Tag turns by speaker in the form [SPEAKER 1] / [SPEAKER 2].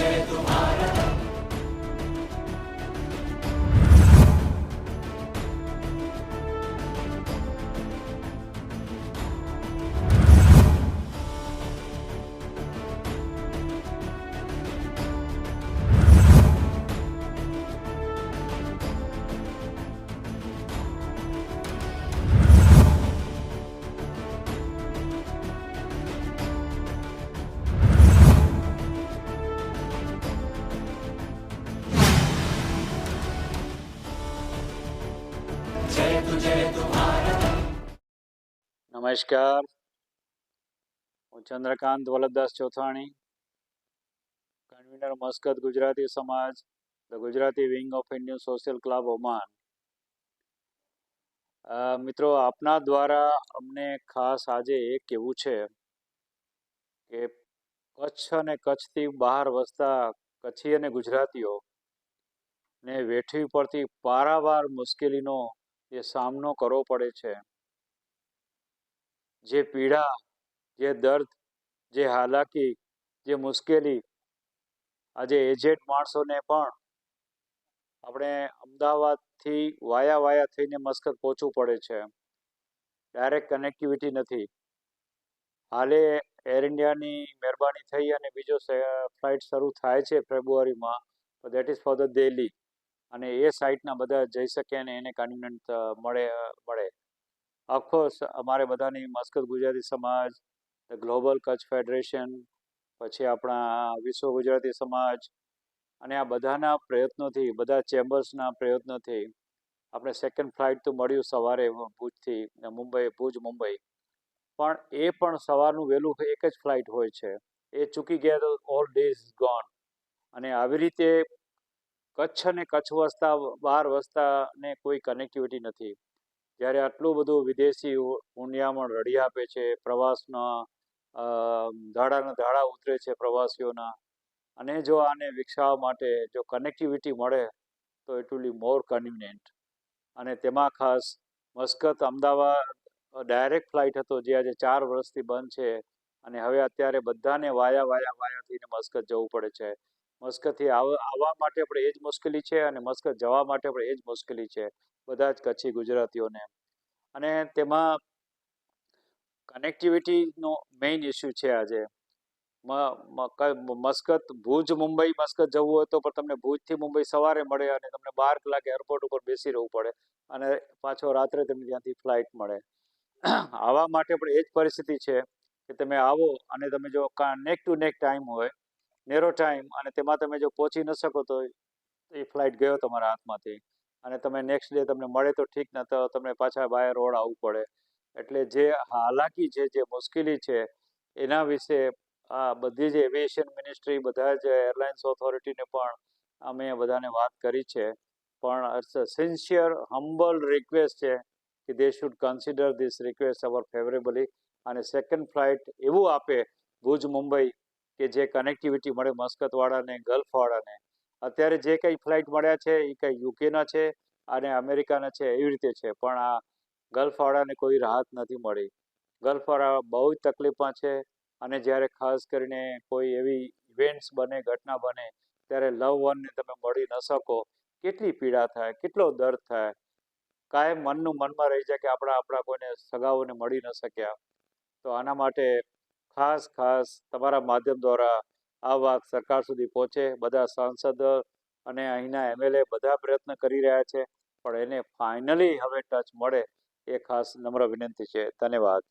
[SPEAKER 1] de tu નમસ્કાર. હું Chandrakant Vallabhdas Chothani convener Muscat Gujarati Samaj the Gujarati wing of Indian social club Oman મિત્રો, આપના દ્વારા અમને ખાસ આજે એ કહેવું છે કે કચ્છ અને કચ્છથી બહાર વસતા કચ્છી અને ગુજરાતીઓ ને વેઠવી પડતી પારાવાર મુશ્કેલીનો એ સામનો કરવો પડે છે. જે પીડા, જે દર્દ, જે હાલાકી, જે મુશ્કેલી આજે એજેડ માણસોને પણ આપણે અમદાવાદથી વાયા વાયા થઈને મસ્કત પહોંચવું પડે છે. ડાયરેક્ટ કનેક્ટિવિટી નથી. હાલે એર ઇન્ડિયાની મહેરબાની થઈ અને બીજો ફ્લાઇટ શરૂ થાય છે ફેબ્રુઆરીમાં તો that is for the Delhi અને એ સાઇટના બધા જઈ શકે અને એને કન્વિનન્ટ મળે મળે. ઓફકોર્સ અમારે બધાની મસ્કત ગુજરાતી સમાજ ગ્લોબલ કચ્છ ફેડરેશન પછી આપણા વિશ્વ ગુજરાતી સમાજ, અને આ બધાના પ્રયત્નોથી, બધા ચેમ્બર્સના પ્રયત્નોથી આપણે સેકન્ડ ફ્લાઇટ તો મળ્યું સવારે ભુજથી મુંબઈ, ભુજ, મુંબઈ. પણ એ પણ સવારનું વહેલું એક જ ફ્લાઇટ હોય છે. એ ચૂકી ગયા તો ઓલ ડેઝ ગોન અને આવી રીતે કચ્છ અને કચ્છ વસતા બહાર વસતા ને કોઈ કનેક્ટિવિટી નથી. જ્યારે આટલું બધું વિદેશી ઊંડિયામણ રડી આપે છે, પ્રવાસના ધાડાના ધાડા ઉતરે છે પ્રવાસીઓના, અને જો આને વિકસાવવા માટે જો કનેક્ટિવિટી મળે, તો it will be more convenient અને તેમાં ખાસ મસ્કત અમદાવાદ ડાયરેક્ટ ફ્લાઇટ હતો જે આજે ચાર વર્ષથી બંધ છે, અને હવે અત્યારે બધાને વાયા વાયા વાયા થઈને મસ્કત જવું પડે છે. મસ્કતથી આવ- આવવા માટે પણ એ જ મુશ્કેલી છે અને મસ્કત જવા માટે પણ એ જ મુશ્કેલી છે બધા જ કચ્છી ગુજરાતીઓને. અને તેમાં કનેક્ટિવિટીનો મેઇન ઇસ્યુ છે આજે. મસ્કત, ભુજ, મુંબઈ મસ્કત જવું હોય તો પણ તમને ભુજથી મુંબઈ સવારે મળે અને તમને બાર કલાક એરપોર્ટ ઉપર બેસી રહેવું પડે અને પાછો રાત્રે તમને ત્યાંથી ફ્લાઇટ મળે. આવા માટે પણ એ જ પરિસ્થિતિ છે કે તમે આવો અને તમે જો નેક ટુ નેક ટાઈમ હોય નેરો ટાઈમ અને તેમાં તમે જો પહોંચી ન શકો તો એ ફ્લાઇટ ગયો તમારા હાથમાંથી. અને તમે નેક્સ્ટ ડે તમને મળે તો ઠીક, ન તો તમને પાછા બાય રોડ આવવું પડે. એટલે જે હાલાકી છે, જે મુશ્કેલી છે, એના વિશે આ બધી જ એવિએશન મિનિસ્ટ્રી બધા જ એરલાઇન્સ ઓથોરિટીને પણ અમે બધાને વાત કરી છે. પણ સિન્સિયર હમ્બલ રિક્વેસ્ટ છે કે they should consider this request our favourably અને સેકન્ડ ફ્લાઇટ એવું આપે ભુજ મુંબઈ કે જે કનેક્ટિવિટી મળે મસ્કતવાળાને, ગલ્ફવાળાને. અત્યારે જે કંઈ ફ્લાઇટ મળ્યા છે એ કંઈ યુકેના છે અને અમેરિકાના છે, એવી રીતે છે. પણ આ ગલ્ફવાળાને કોઈ રાહત નથી મળી. ગલ્ફવાળા બહુ જ તકલીફમાં છે અને જ્યારે ખાસ કરીને કોઈ એવી ઇવેન્ટ્સ બને, ઘટના બને, ત્યારે લવ વનને તમે મળી ન શકો. કેટલી પીડા થાય, કેટલો દર્દ થાય. કાયમ મનનું મનમાં રહી જાય કે આપણા આપણા કોઈને સગાઓને મળી ન શક્યા. તો આના માટે ખાસ ખાસ તમારા માધ્યમ દ્વારા આ વાત સરકાર સુધી પહોંચે. બધા સાંસદ અને અહીંના એમએલએ બધા પ્રયત્ન કરી રહ્યા છે, પણ એને ફાઇનલી હવે ટચ મળે એ ખાસ નમ્ર વિનંતી છે. ધન્યવાદ.